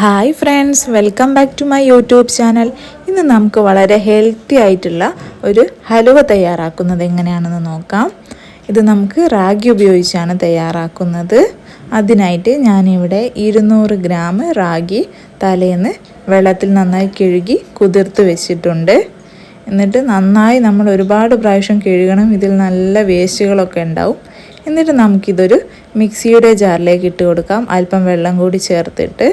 Hi friends welcome back to my YouTube channel ഇന്ന് നമുക്ക് വളരെ ഹെൽത്തി ആയിട്ടുള്ള ഒരു ഹലുവ തയ്യാറാക്കുന്നത് എങ്ങനെയാണെന്ന് നോക്കാം. ഇത് നമുക്ക് റാഗി ഉപയോഗിച്ചാണ് തയ്യാറാക്കുന്നത്. അതിനായിട്ട് ഞാനിവിടെ ഇരുന്നൂറ് ഗ്രാം റാഗി തലേന്ന് വെള്ളത്തിൽ നന്നായി കഴുകി കുതിർത്ത് വെച്ചിട്ടുണ്ട്. എന്നിട്ട് നന്നായി നമ്മൾ ഒരുപാട് പ്രാവശ്യം കഴുകണം. ഇതിൽ നല്ല വേസ്റ്റുകളൊക്കെ ഉണ്ടാവും. എന്നിട്ട് നമുക്കിതൊരു മിക്സിയുടെ ജാറിലേക്ക് ഇട്ട് കൊടുക്കാം. അല്പം വെള്ളം കൂടി ചേർത്തിട്ട്.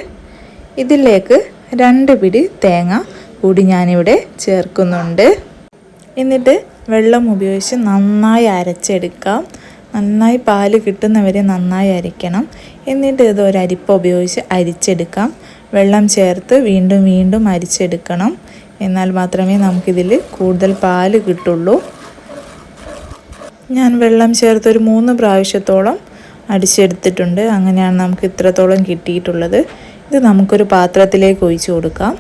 ഇതിലേക്ക് രണ്ട് പിടി തേങ്ങ കൂടി ഞാനിവിടെ ചേർക്കുന്നുണ്ട്. എന്നിട്ട് വെള്ളം ഉപയോഗിച്ച് നന്നായി അരച്ചെടുക്കാം. നന്നായി പാൽ കിട്ടുന്നവരെ നന്നായി അരയ്ക്കണം. എന്നിട്ട് ഇത് ഒരു അരിപ്പ ഉപയോഗിച്ച് അരിച്ചെടുക്കാം. വെള്ളം ചേർത്ത് വീണ്ടും വീണ്ടും അരിച്ചെടുക്കണം. എന്നാൽ മാത്രമേ നമുക്കിതിൽ കൂടുതൽ പാൽ കിട്ടുള്ളൂ. ഞാൻ വെള്ളം ചേർത്ത് ഒരു മൂന്ന് പ്രാവശ്യത്തോളം അടിച്ചെടുത്തിട്ടുണ്ട്. അങ്ങനെയാണ് നമുക്ക് ഇത്രത്തോളം കിട്ടിയിട്ടുള്ളത്. ഇത് നമുക്കൊരു പാത്രത്തിലേക്ക് ഒഴിച്ചു കൊടുക്കാം.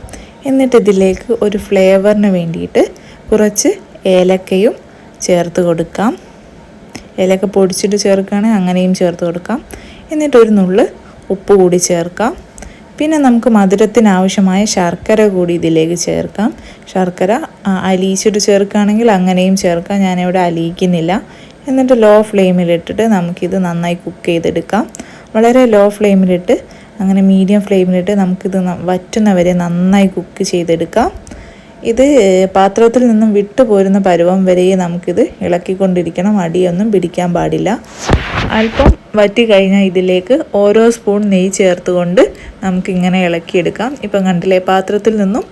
എന്നിട്ട് ഇതിലേക്ക് ഒരു ഫ്ലേവറിന് വേണ്ടിയിട്ട് കുറച്ച് ഏലക്കയും ചേർത്ത് കൊടുക്കാം. ഏലക്ക പൊടിച്ചിട്ട് ചേർക്കുകയാണെങ്കിൽ അങ്ങനെയും ചേർത്ത് കൊടുക്കാം. എന്നിട്ട് ഒരു നുള്ള് ഉപ്പ് കൂടി ചേർക്കാം. പിന്നെ നമുക്ക് മധുരത്തിന് ആവശ്യമായ ശർക്കര കൂടി ഇതിലേക്ക് ചേർക്കാം. ശർക്കര അലിയിച്ചിട്ട് ചേർക്കുകയാണെങ്കിൽ അങ്ങനെയും ചേർക്കാം. ഞാനിവിടെ അലിയിക്കുന്നില്ല. എന്നിട്ട് ലോ ഫ്ലെയിമിലിട്ടിട്ട് നമുക്കിത് നന്നായി കുക്ക് ചെയ്തെടുക്കാം. വളരെ ലോ ഫ്ലെയിമിലിട്ട് അങ്ങനെ മീഡിയം ഫ്ലെയിമിലിട്ട് നമുക്കിത് വറ്റുന്ന വറ്റുന്നവരെ നന്നായി കുക്ക് ചെയ്തെടുക്കാം. ഇത് പാത്രത്തിൽ നിന്നും വിട്ടു പോരുന്ന പരുവം വരെ നമുക്കിത് ഇളക്കിക്കൊണ്ടിരിക്കണം. അടിയൊന്നും പിടിക്കാൻ പാടില്ല. അല്പം വറ്റി കഴിഞ്ഞാൽ ഇതിലേക്ക് ഓരോ സ്പൂൺ നെയ്യ് ചേർത്തുകൊണ്ട് നമുക്കിങ്ങനെ ഇളക്കിയെടുക്കാം. ഇപ്പം കണ്ടില്ലേ പാത്രത്തിൽ നിന്നും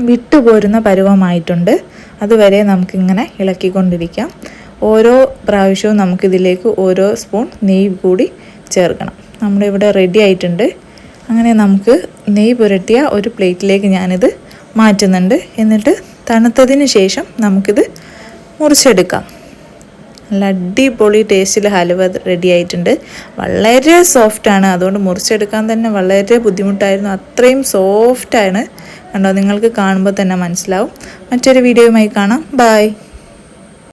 വിട്ടുപോരുന്ന പരുവമായിട്ടുണ്ട്. അതുവരെ നമുക്കിങ്ങനെ ഇളക്കിക്കൊണ്ടിരിക്കാം. ഓരോ പ്രാവശ്യവും നമുക്കിതിലേക്ക് ഓരോ സ്പൂൺ നെയ്യ് കൂടി ചേർക്കണം. നമ്മുടെ ഇവിടെ റെഡി ആയിട്ടുണ്ട്. അങ്ങനെ നമുക്ക് നെയ് പുരട്ടിയ ഒരു പ്ലേറ്റിലേക്ക് ഞാനിത് മാറ്റുന്നുണ്ട്. എന്നിട്ട് തണുത്തതിന് ശേഷം നമുക്കിത് മുറിച്ചെടുക്കാം. നല്ല അടിപൊളി ടേസ്റ്റിൽ ഹലുവ റെഡി ആയിട്ടുണ്ട്. വളരെ സോഫ്റ്റാണ് അതുകൊണ്ട് മുറിച്ചെടുക്കാൻ തന്നെ വളരെ ബുദ്ധിമുട്ടായിരുന്നു. അത്രയും സോഫ്റ്റാണ് കണ്ടോ? നിങ്ങൾക്ക് കാണുമ്പോൾ തന്നെ മനസ്സിലാവും. മറ്റൊരു വീഡിയോയുമായി കാണാം. ബായ്